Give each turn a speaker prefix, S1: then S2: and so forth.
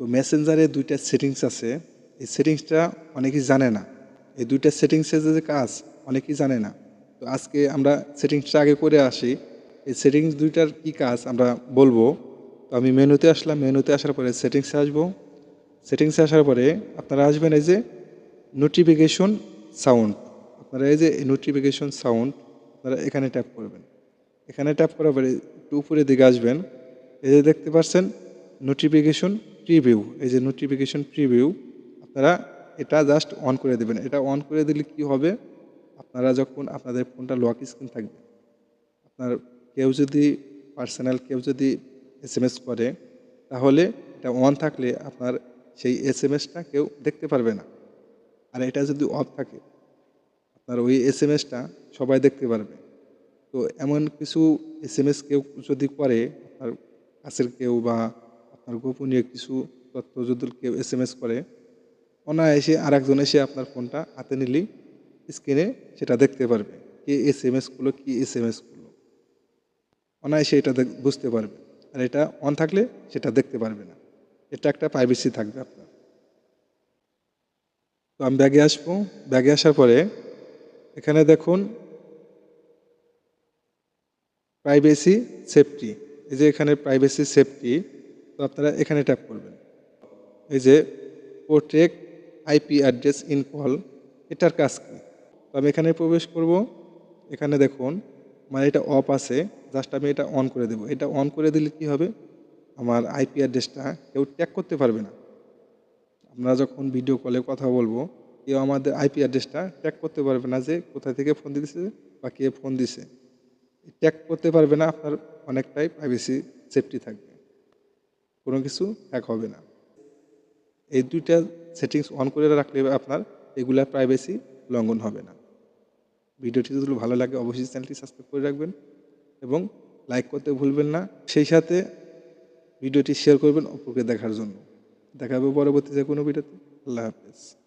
S1: তো মেসেঞ্জারে দুইটা সেটিংস আছে। এই সেটিংসটা অনেকেই জানে না। এই দুইটা সেটিংসের যে কাজ, অনেকেই জানে না। তো আজকে আমরা সেটিংসটা আগে করে আসি। এই সেটিংস দুইটার কি কাজ আমরা বলব? তো আমি মেনুতে আসলাম। মেনুতে আসার পরে সেটিংসে আসব। সেটিংসে আসার পরে আপনারা আসবেন এই যে নোটিফিকেশন সাউন্ড আপনারা এই যে নোটিফিকেশন সাউন্ড আপনারা এখানে ট্যাপ করবেন। এখানে ট্যাপ করার পরে একটু উপরের দিকে আসবেন। এই যে দেখতে পাচ্ছেন নোটিফিকেশন প্রিভিউ এই যে নোটিফিকেশন প্রিভিউ আপনারা এটা জাস্ট অন করে দেবেন। এটা অন করে দিলে কি হবে? আপনারা যখন আপনাদের ফোনটা লক স্ক্রিন থাকবে, আপনার কেউ যদি পার্সোনাল কেউ যদি এস এম এস করে, তাহলে এটা অন থাকলে আপনার সেই এস এম এসটা কেউ দেখতে পারবে না। আর এটা যদি অফ থাকে, আপনার ওই এস এম এসটা সবাই দেখতে পারবে। তো এমন কিছু এস এম এস কেউ যদি করে, আপনার কাছের কেউ বা আপনার গোপনীয় কিছু তথ্য যদি কেউ এস এম এস করে, অনায়াসে আর একজন এসে আপনার ফোনটা হাতে নিলেই স্ক্রিনে সেটা দেখতে পারবে কে এস এম এস করল, কী এস এম এস করল। অনায়াসে এটা বুঝতে পারবে। আর এটা অন থাকলে সেটা দেখতে পারবে না। এটা একটা প্রাইভেসি থাকবে আপনার। তো আমি ব্যাগে আসব। ব্যাগে আসার পরে এখানে দেখুন প্রাইভেসি সেফটি এই যে এখানে প্রাইভেসি সেফটি তো আপনারা এখানে ট্যাপ করবেন। এই যে protect IP address in call এটার কাজ কি? তো আমি এখানে প্রবেশ করব। এখানে দেখুন মানে এটা অফ আছে জাস্ট আমি এটা অন করে দেবো। এটা অন করে দিলে কি হবে? আমার আইপি অ্যাড্রেসটা কেউ ট্যাগ করতে পারবে না। আমরা যখন ভিডিও কলে কথা বলব, কেউ আমাদের আইপি অ্যাড্রেসটা ট্যাগ করতে পারবে না যে কোথা থেকে ফোন দিয়েছে বা কে ফোন দিছে। ট্যাগ করতে পারবে না, আপনার অনেকটাই প্রাইভেসি সেফটি থাকবে। কোনো কিছু হ্যাক হবে না। এই দুইটা সেটিংস অন করে রাখলে আপনার এগুলা প্রাইভেসি লঙ্ঘন হবে না। ভিডিওটি যদি ভালো লাগে, অবশ্যই চ্যানেলটি সাবস্ক্রাইব করে রাখবেন এবং লাইক করতে ভুলবেন না। সেই সাথে ভিডিওটি শেয়ার করবেন অপরকে দেখার জন্য। দেখা পরবর্তীতে কোনো ভিডিওতে। আল্লাহ হাফেজ।